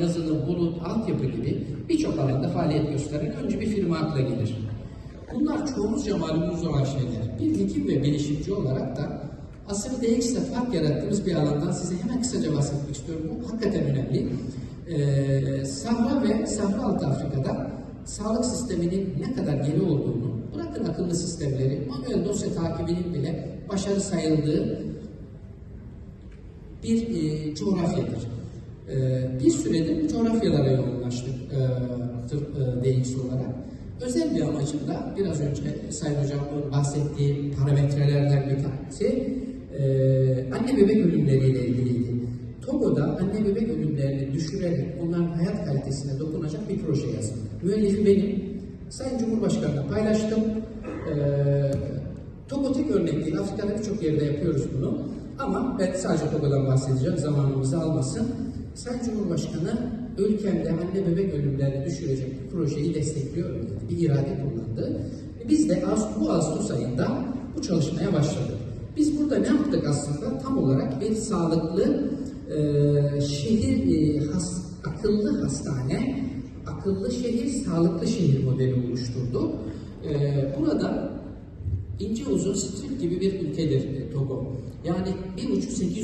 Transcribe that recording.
yazılı, bulut, altyapı gibi birçok alanda faaliyet gösteren önce bir firma akla gelir. Bunlar çoğumuzca malumunuz olan şeyler. Bir hekim ve bilişimci olarak da asıl DX'de fark yarattığımız bir alandan size hemen kısaca bahsetmek istiyorum. Bu hakikaten önemli. Ee, Sahra ve Sahra Altı Afrika'da sağlık sisteminin ne kadar geri olduğunu, bırakın akıllı sistemleri, manuel dosya takibinin bile başarı sayıldığı bir e, coğrafyadır. E, bir süredir coğrafyalara yoğunlaştık e, tıp e, DX olarak. Özel bir amacım da biraz önce Sayın Hocam'ın bahsettiği parametrelerden bir tanesi e, anne bebek ölümleriyle ilgiliydi. Togo'da anne bebek ölümlerini düşürerek onların hayat kalitesine dokunacak bir proje yazdım. Müellifi benim. Sayın Cumhurbaşkanı'na paylaştım. E, Togo tek örnek değil. Afrika'da birçok yerde yapıyoruz bunu. Ama ben sadece Togo'dan bahsedeceğim. Zamanımızı almasın. Sayın Cumhurbaşkanı ülkemde anne bebek ölümlerini düşürecek bir projeyi destekliyor dedi. Bir irade kullandı. Biz de bu Ağustos ayında bu çalışmaya başladık. Biz burada ne yaptık aslında? Tam olarak bir sağlıklı e, şehir, e, has, akıllı hastane, akıllı şehir, sağlıklı şehir modeli oluşturduk. E, burada ince uzun strip gibi bir ülkedir e, Togo. Yani bir buçuk sekiz